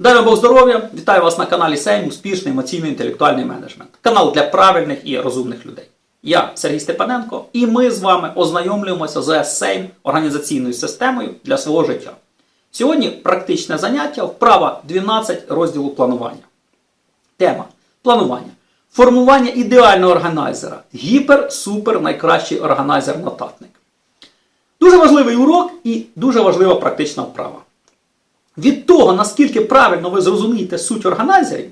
Дай Бог здоров'я! Вітаю вас на каналі Сейм Успішний емоційно-інтелектуальний менеджмент. Канал для правильних і розумних людей. Я Сергій Степаненко, і ми з вами ознайомлюємося з Сейм організаційною системою для свого життя. Сьогодні практичне заняття, вправа 12 розділу планування. Тема планування. Формування ідеального органайзера. Гіпер-супер найкращий органайзер-нотатник. Дуже важливий урок і дуже важлива практична вправа. Від того, наскільки правильно ви зрозумієте суть органайзерів,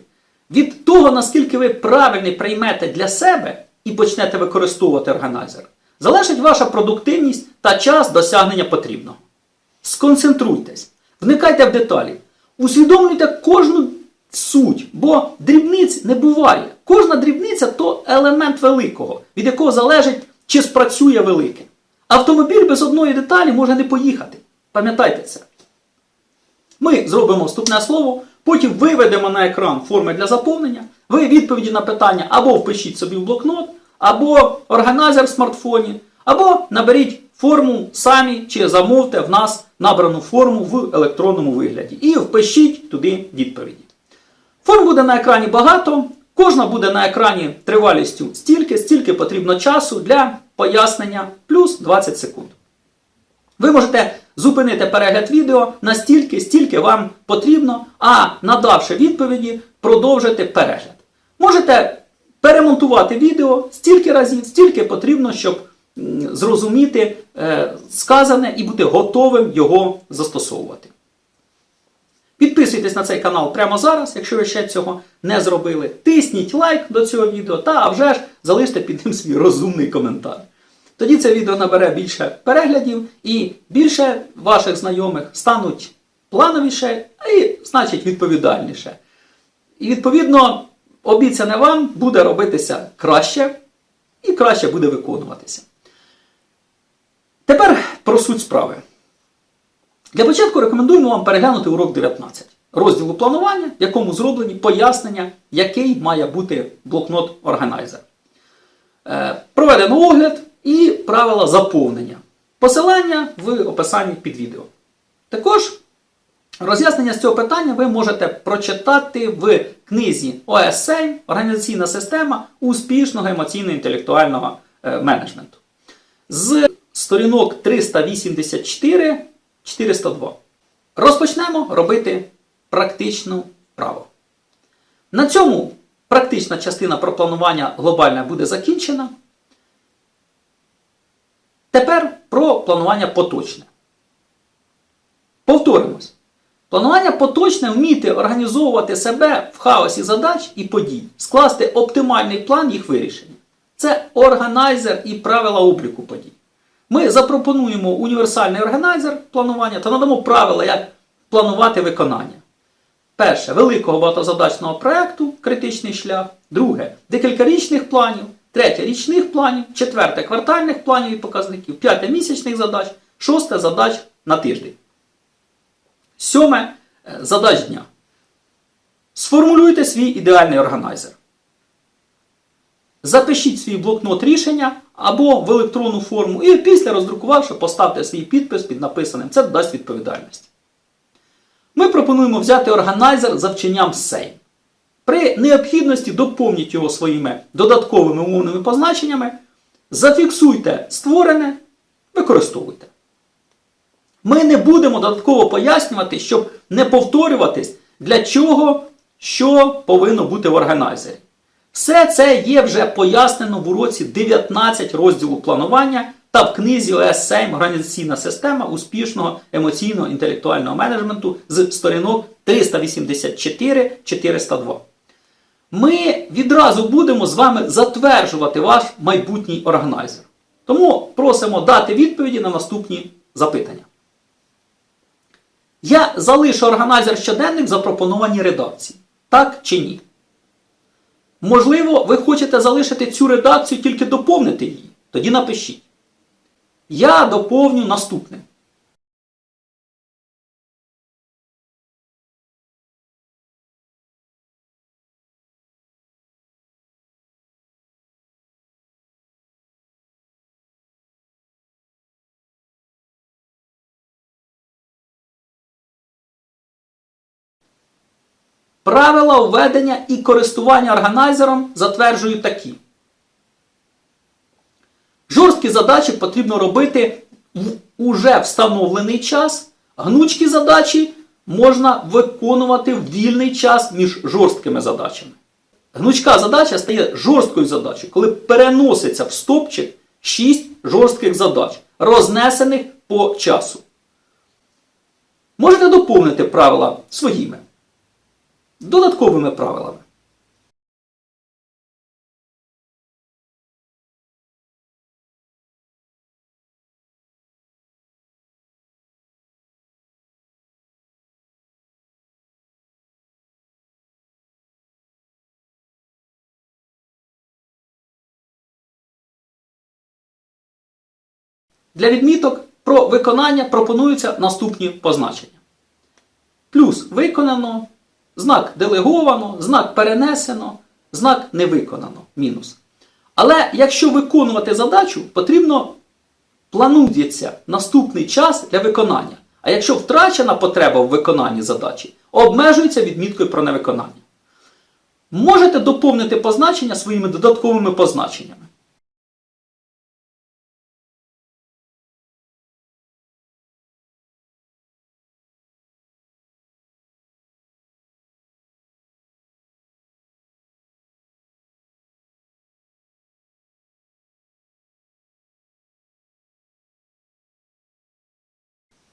від того, наскільки ви правильно приймете для себе і почнете використовувати органайзер, залежить ваша продуктивність та час досягнення потрібного. Сконцентруйтесь, вникайте в деталі, усвідомлюйте кожну суть, бо дрібниць не буває. Кожна дрібниця то елемент великого, від якого залежить, чи спрацює велике. Автомобіль без одної деталі може не поїхати. Пам'ятайте це. Ми зробимо вступне слово, потім виведемо на екран форми для заповнення. Ви відповіді на питання або впишіть собі в блокнот, або органайзер в смартфоні, або наберіть форму самі чи замовте в нас набрану форму в електронному вигляді. І впишіть туди відповіді. Форм буде на екрані багато, кожна буде на екрані тривалістю стільки, стільки потрібно часу для пояснення плюс 20 секунд. Ви можете зупинити перегляд відео настільки, стільки вам потрібно, а надавши відповіді, продовжити перегляд. Можете перемонтувати відео стільки разів, стільки потрібно, щоб зрозуміти е, сказане і бути готовим його застосовувати. Підписуйтесь на цей канал прямо зараз, якщо ви ще цього не зробили. Тисніть лайк до цього відео та вже ж залиште під ним свій розумний коментар. Тоді це відео набере більше переглядів і більше ваших знайомих стануть плановіше і, значить, відповідальніше. І відповідно обіцяне вам буде робитися краще і краще буде виконуватися. Тепер про суть справи. Для початку рекомендуємо вам переглянути урок 19 розділу планування, в якому зроблені пояснення, який має бути блокнот органайзер. Е, Проведено огляд і правила заповнення. Посилання в описанні під відео. Також роз'яснення з цього питання ви можете прочитати в книзі OS7 Організаційна система успішного емоційно-інтелектуального е, менеджменту. З сторінок 384-402. Розпочнемо робити практичну вправу. На цьому практична частина про планування глобальне буде закінчена. Тепер про планування поточне. Повторимось. Планування поточне вміти організовувати себе в хаосі задач і подій, скласти оптимальний план їх вирішення. Це органайзер і правила обліку подій. Ми запропонуємо універсальний органайзер планування та надамо правила, як планувати виконання. Перше великого багатозадачного проєкту критичний шлях. Друге декількарічних планів. Третє річних планів, четверте квартальних планів і показників, п'яте місячних задач, шосте задач на тиждень. Сьоме е, задач дня. Сформулюйте свій ідеальний органайзер. Запишіть свій блокнот рішення або в електронну форму і після роздрукувавши, поставте свій підпис під написаним. Це додасть відповідальність. Пропонуємо взяти органайзер за вченням SEI. При необхідності доповніть його своїми додатковими умовними позначеннями, зафіксуйте створене, використовуйте. Ми не будемо додатково пояснювати, щоб не повторюватись, для чого що повинно бути в органайзері. Все це є вже пояснено в уроці 19 розділу планування та в книзі ОС7 Організаційна система успішного емоційного інтелектуального менеджменту з сторінок 384-402. Ми відразу будемо з вами затверджувати ваш майбутній органайзер. Тому просимо дати відповіді на наступні запитання. Я залишу органайзер щоденник в запропонованій редакції. Так чи ні? Можливо, ви хочете залишити цю редакцію, тільки доповнити її. Тоді напишіть. Я доповню наступним. Правила введення і користування органайзером затверджують такі. Жорсткі задачі потрібно робити в уже встановлений час. Гнучкі задачі можна виконувати в вільний час між жорсткими задачами. Гнучка задача стає жорсткою задачею, коли переноситься в стопчик 6 жорстких задач, рознесених по часу. Можете доповнити правила своїми додатковими правилами. Для відміток про виконання пропонуються наступні позначення. Плюс виконано, знак делеговано, знак перенесено, знак не виконано. Мінус. Але якщо виконувати задачу, потрібно планується наступний час для виконання. А якщо втрачена потреба в виконанні задачі, обмежується відміткою про невиконання. Можете доповнити позначення своїми додатковими позначеннями.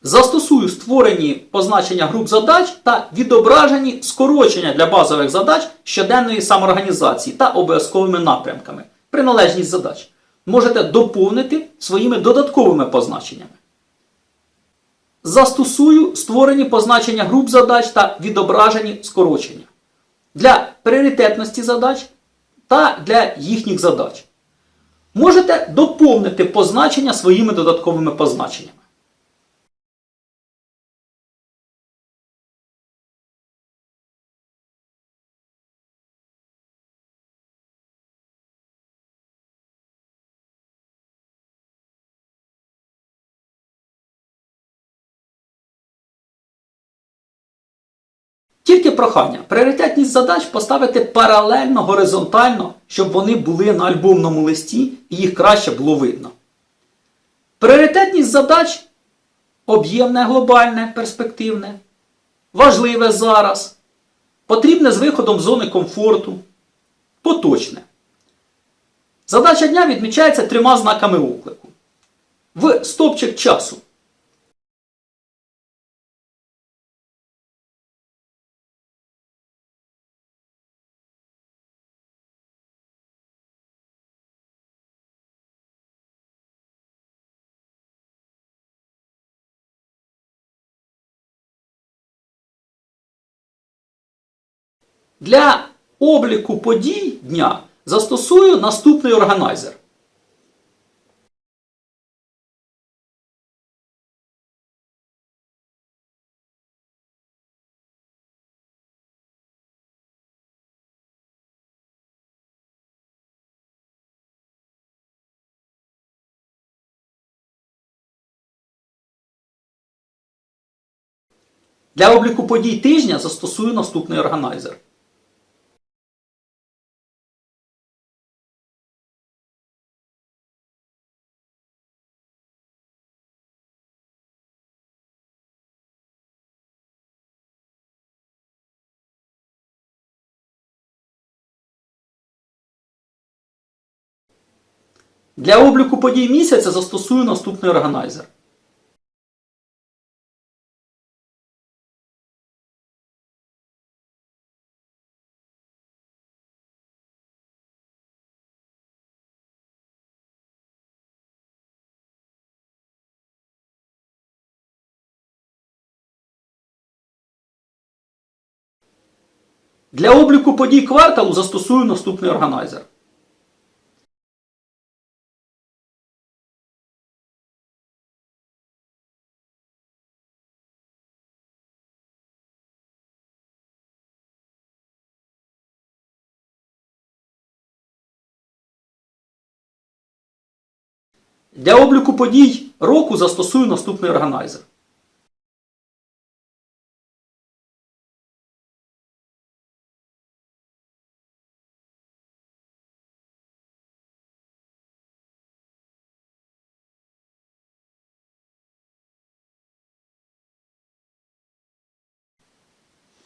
Застосую створені позначення груп задач та відображені скорочення для базових задач щоденної самоорганізації та обов'язковими напрямками. Приналежність задач. Можете доповнити своїми додатковими позначеннями. Застосую створені позначення груп задач та відображені скорочення для пріоритетності задач та для їхніх задач. Можете доповнити позначення своїми додатковими позначеннями. Тільки прохання. Пріоритетність задач поставити паралельно, горизонтально, щоб вони були на альбомному листі і їх краще було видно. Пріоритетність задач об'ємне, глобальне, перспективне, важливе зараз, потрібне з виходом зони комфорту, поточне. Задача дня відмічається трьома знаками оклику. В стопчик часу. Для обліку подій дня застосую наступний органайзер. Для обліку подій тижня застосую наступний органайзер. Для обліку подій місяця застосую наступний органайзер. Для обліку подій кварталу застосую наступний органайзер. Для обліку подій року застосую наступний органайзер.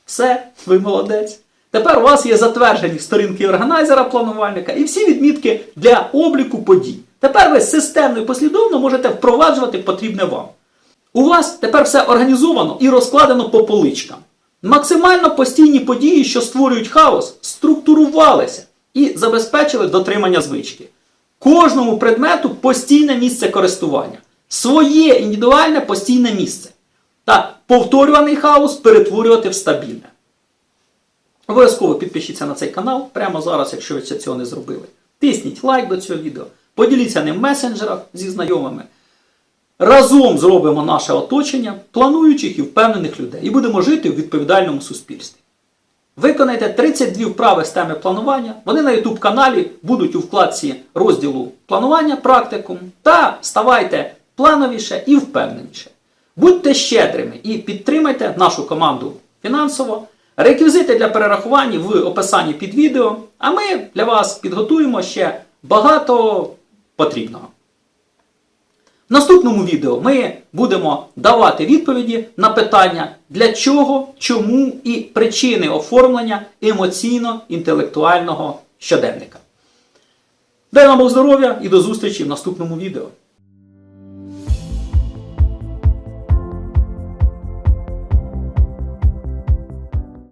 Все, ви молодець. Тепер у вас є затверджені сторінки органайзера планувальника і всі відмітки для обліку подій. Тепер ви системно і послідовно можете впроваджувати потрібне вам. У вас тепер все організовано і розкладено по поличкам. Максимально постійні події, що створюють хаос, структурувалися і забезпечили дотримання звички. Кожному предмету постійне місце користування, своє індивідуальне постійне місце. Та повторюваний хаос перетворювати в стабільне. Обов'язково підпишіться на цей канал прямо зараз, якщо ви ще цього не зробили. Тисніть лайк до цього відео, поділіться ним в месенджерах зі знайомими. Разом зробимо наше оточення плануючих і впевнених людей і будемо жити у відповідальному суспільстві. Виконайте 32 вправи з теми планування. Вони на YouTube каналі будуть у вкладці розділу планування практикум та ставайте плановіше і впевненіше. Будьте щедрими і підтримайте нашу команду фінансово. Реквізити для перерахування в описанні під відео, а ми для вас підготуємо ще багато потрібного. В наступному відео ми будемо давати відповіді на питання, для чого, чому і причини оформлення емоційно-інтелектуального щоденника. Дай вам Бог здоров'я і до зустрічі в наступному відео.